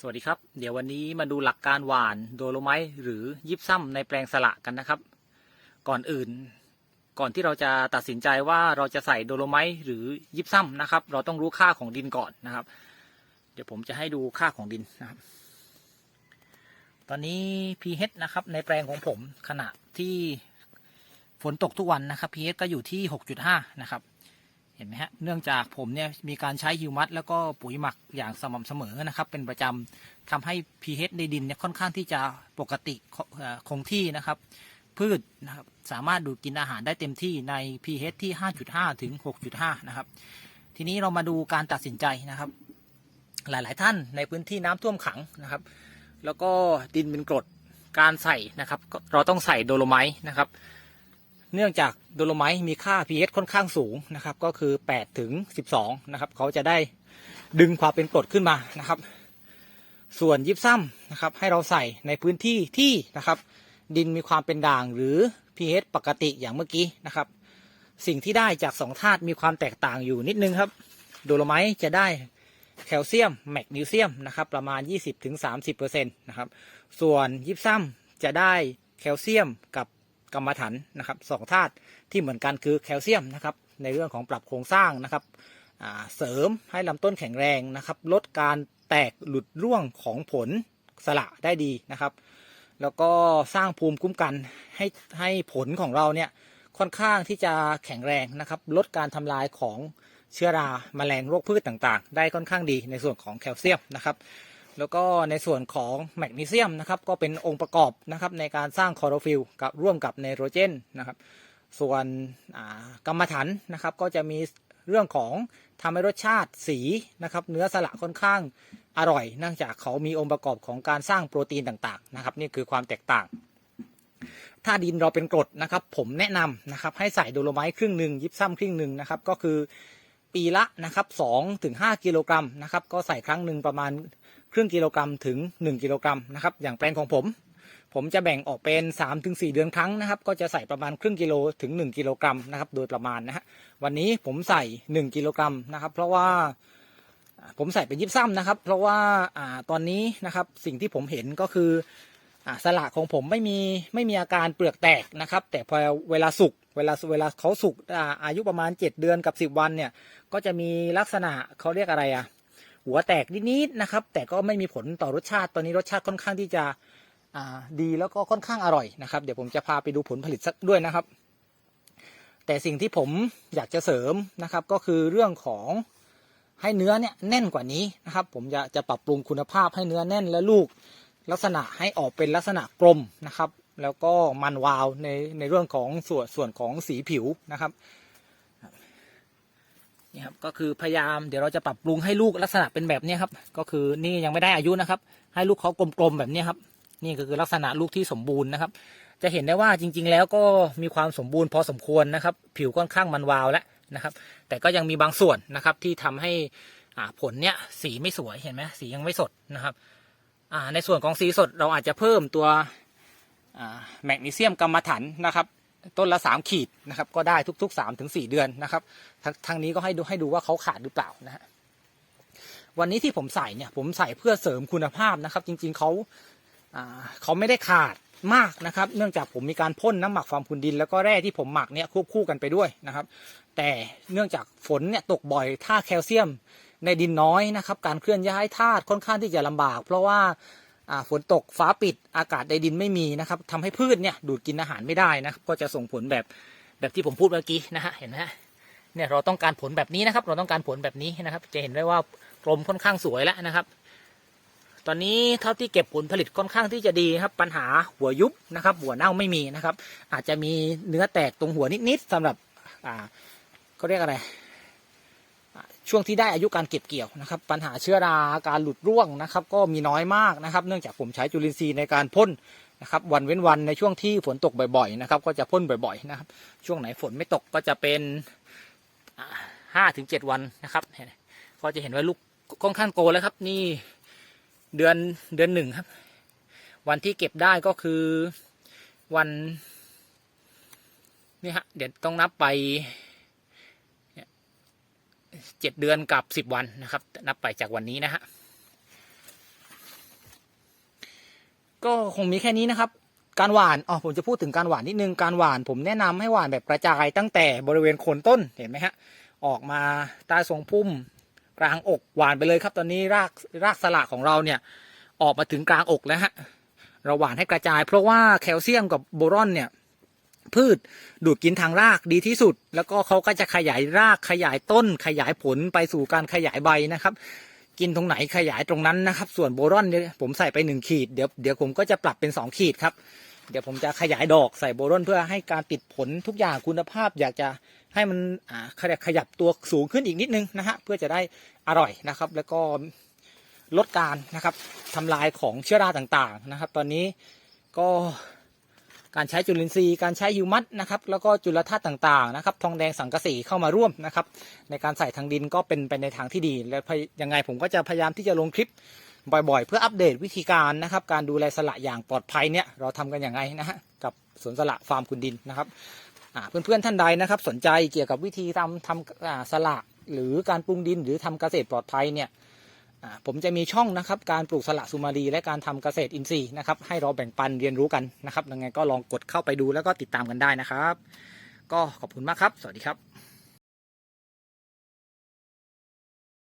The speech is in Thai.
สวัสดีครับ เดี๋ยววันนี้มาดูหลักการหวานโดโลไมต์หรือยิบซ้ำในแปลงสละกันนะครับ ก่อนอื่น ก่อนที่เราจะตัดสินใจว่าเราจะใส่โดโลไมต์หรือยิบซ้ำนะครับ เราต้องรู้ค่าของดินก่อนนะครับ เดี๋ยวผมจะให้ดูค่าของดินนะครับ ตอนนี้ pH นะครับในแปลงของผมขณะที่ฝนตกทุกวันนะครับ pH ก็อยู่ที่ 6.5 นะครับ เห็นไหมฮะ เนื่องจากผมเนี่ยมีการใช้ฮิวมัสแล้วก็ปุ๋ยหมักอย่างสม่ำเสมอนะครับ เป็นประจำทำให้ pH ในดินเนี่ยค่อนข้างที่จะปกติคงที่นะครับ พืชนะครับสามารถดูดกินอาหารได้เต็มที่ใน pH ที่ 5.5 ถึง 6.5 นะครับ ทีนี้เรามาดูการตัดสินใจนะครับ หลาย ๆ ท่านในพื้นที่น้ำท่วมขังนะครับ แล้วก็ดินเป็นกรดการใส่นะครับก็เราต้องใส่โดโลไมต์นะครับ เนื่องจากโดโลไมต์มีค่า pH ค่อนข้างสูงนะครับ ก็คือ 8 ถึง 12 นะครับ เขาจะได้ดึงความเป็นกรดขึ้นมานะครับ ส่วนยิบซ้ำนะครับ ให้เราใส่ในพื้นที่ที่นะครับ ดินมีความเป็นด่างหรือ pH ปกติอย่างเมื่อกี้นะครับ สิ่งที่ได้จากสองธาตุมีความแตกต่างอยู่นิดนึงครับ โดโลไมต์จะได้แคลเซียมแมกนีเซียมนะครับ ประมาณ 20-30%นะครับ ส่วนยิบซ้ำจะได้แคลเซียมกับ กรรมฐานนะครับสองธาตุที่เหมือนกันคือแคลเซียมนะครับในเรื่องของปรับโครงสร้างนะครับเสริมให้ลำต้นแข็งแรงนะครับลดการแตกหลุดร่วงของผลสละได้ดีนะครับ แล้วก็สร้างภูมิคุ้มกันให้ให้ผลของเราเนี่ยค่อนข้างที่จะแข็งแรงนะครับลดการทำลายของเชื้อราแมลงโรคพืชต่างๆ ได้ค่อนข้างดีในส่วนของแคลเซียมนะครับ แล้วก็ในส่วนของแมกนีเซียมนะครับก็เป็นองค์ประกอบนะครับในการสร้างคลอโรฟิลกับร่วมกับไนโตรเจนนะครับ ส่วนกรรมฐานนะครับก็จะมีเรื่องของทำให้รสชาติสีนะครับเนื้อสละค่อนข้างอร่อยเนื่องจากเขามีองค์ประกอบของการสร้างโปรตีนต่างๆนะครับนี่คือความแตกต่าง ถ้าดินเราเป็นกรดนะครับ ผมแนะนำนะครับให้ใส่โดโลไมต์ครึ่งหนึ่งยิบซ้ำครึ่งหนึ่งนะครับก็คือ ปีละนะครับสองถึงห้ากิโลกรัมนะครับก็ใส่ครั้งหนึ่งประมาณครึ่งกิโลกรัมถึง 1 กิโลกรัมนะครับอย่างแปลงของผม ผมจะแบ่งออกเป็น 3-4 เดือนครั้งนะครับก็จะใส่ประมาณครึ่งกิโลถึง 1 กิโลกรัมนะครับโดยประมาณนะฮะวันนี้ผมใส่ 1 กิโลกรัมนะครับเพราะว่าอ่าผมใส่เป็นยิบซ้ำนะครับ เพราะว่าอ่าตอนนี้นะครับสิ่งที่ผมเห็นก็คืออ่าสละของผมไม่มีไม่มีอาการเปลือกแตกนะครับ แต่พอเวลาสุก เวลาเวลาเขาสุกอายุประมาณ 7 เดือนกับ 10 วันเนี่ย ก็จะมีลักษณะเขาเรียกอะไรอะหัวแตกนิดๆนะครับ แต่ก็ไม่มีผลต่อรสชาติตอนนี้รสชาติค่อนข้างที่จะดีแล้วก็ค่อนข้างอร่อยนะครับ เดี๋ยวผมจะพาไปดูผลผลิตสักด้วยนะครับ แต่สิ่งที่ผมอยากจะเสริมนะครับ ก็คือเรื่องของให้เนื้อเนี่ยแน่นกว่านี้นะครับ ผมจะจะปรับปรุงคุณภาพให้เนื้อแน่นและลูกลักษณะให้ออกเป็นลักษณะกลมนะครับ แล้วก็มันวาวในในเรื่องของส่วนส่วนของสีผิวนะครับนี่ครับก็คือพยายามเดี๋ยวเราจะปรับปรุงให้ลูกลักษณะเป็นแบบนี้ครับ ก็คือนี่ยังไม่ได้อายุนะครับ ให้ลูกเขากลมๆแบบนี้ครับ นี่ก็คือลักษณะลูกที่สมบูรณ์นะครับ จะเห็นได้ว่าจริง ๆ แล้วก็มีความสมบูรณ์พอสมควรนะครับ ผิวค่อนข้างมันวาวแล้วนะครับ แต่ก็ยังมีบางส่วนนะครับที่ทำให้อ่าผลเนี้ยสีไม่สวยเห็นไหมสียังไม่สดนะครับอ่าในส่วนของสีสดเราอาจจะเพิ่มตัว แมกนีเซียมกรรมฐานนะครับ ต้นละสามขีดนะครับ ก็ได้ทุกๆสามถึงสี่เดือนนะครับทางทางนี้ก็ให้ดูให้ดูว่าเขาขาดหรือเปล่านะฮะวันนี้ที่ผมใส่เนี่ยผมใส่เพื่อเสริมคุณภาพนะครับ จริง ๆเขาเขาไม่ได้ขาดมากนะครับ เนื่องจากผมมีการพ่นน้ำหมักฟาร์มคุณดิน แล้วก็แร่ที่ผมหมักเนี่ยควบคู่กันไปด้วยนะครับ แต่เนื่องจากฝนเนี่ยตกบ่อยถ้าแคลเซียมในดินน้อยนะครับ การเคลื่อนย้ายธาตุค่อนข้างที่จะลำบาก เพราะว่า ฝนตกฟ้าปิดอากาศในดินไม่มีนะครับทำให้พืชเนี่ยดูดกินอาหารไม่ได้นะครับก็จะส่งผลแบบแบบที่ผมพูดเมื่อกี้นะฮะเห็นไหมเนี่ยเราต้องการผลแบบนี้นะครับ เราต้องการผลแบบนี้นะครับ จะเห็นได้ว่ากลมค่อนข้างสวยแล้วนะครับ ตอนนี้เท่าที่เก็บผลผลิตค่อนข้างที่จะดีครับ ปัญหาหัวยุบนะครับ หัวเน่าไม่มีนะครับ อาจจะมีเนื้อแตกตรงหัวนิดๆสำหรับอ่าเขาเรียกอะไร ช่วงที่ได้อายุการเก็บเกี่ยวนะครับ ปัญหาเชื้อราการหลุดร่วงนะครับ ก็มีน้อยมากนะครับ เนื่องจากผมใช้จุลินทรีย์ในการพ่นนะครับ วันเว้นวันในช่วงที่ฝนตกบ่อยๆนะครับ ก็จะพ่นบ่อยๆนะครับ ช่วงไหนฝนไม่ตกก็จะเป็นห้าถึงเจ็ดวันนะครับก็จะเห็นว่าลูกค่อนข้างโกแล้วครับ นี่เดือนเดือนหนึ่งครับ วันที่เก็บได้ก็คือวันนี่ฮะเดี๋ยวต้องนับไป เจ็ดเดือนกับสิบวันนะครับ นับไปจากวันนี้นะฮะก็คงมีแค่นี้นะครับ การหวานอ๋อผมจะพูดถึงการหวานนิดนึงการหวานผมแนะนำให้หวานแบบกระจายตั้งแต่บริเวณโคนต้นเห็นไหมฮะออกมาใต้ทรงพุ่มกลางอกหวานไปเลยครับ ตอนนี้รากรากสละของเราเนี่ยออกมาถึงกลางอกแล้วฮะเราหวานให้กระจาย เพราะว่าแคลเซียมกับโบรอนเนี่ย พืชดูดกินทางรากดีที่สุด แล้วก็เขาก็จะขยายรากขยายต้น ขยายผลไปสู่การขยายใบนะครับ กินตรงไหนขยายตรงนั้นนะครับ ส่วนโบรอนเนี่ยผมใส่ไปหนึ่งขีดเดี๋ยวเดี๋ยวผมก็จะปรับเป็นสองขีดครับเดี๋ยวผมจะขยายดอกใส่โบรอนเพื่อให้การติดผลทุกอย่างคุณภาพ อยากจะให้มันอ่าขยับขยับตัวสูงขึ้นอีกนิดนึงนะฮะเพื่อจะได้อร่อยนะครับ แล้วก็ลดการนะครับทำลายของเชื้อราต่างๆนะครับ ตอนนี้ก็ การใช้จุลินทรีย์ การใช้ฮิวมัสนะครับ แล้วก็จุลธาตุต่างๆนะครับ ทองแดงสังกะสีเข้ามาร่วมนะครับ ในการใส่ทางดินก็เป็นไปในทางที่ดี และยังไงผมก็จะพยายามที่จะลงคลิปบ่อยๆ เพื่ออัปเดตวิธีการนะครับ การดูแลสละอย่างปลอดภัยเนี่ยเราทำกันอย่างไรนะฮะกับสวนสละฟาร์มคุณดินนะครับเพื่อนๆท่านใดนะครับ สนใจเกี่ยวกับวิธีทำทำอ่าสละหรือการปรุงดินหรือทำเกษตรปลอดภัยเนี่ย ผมจะมีช่องนะครับการปลูกสละสุมาลีและการทำเกษตรอินทรีย์นะครับให้เราแบ่งปันเรียนรู้กันนะครับยังไงก็ลองกดเข้าไปดูแล้วก็ติดตามกันได้นะครับ ก็ขอบคุณมากครับ สวัสดีครับ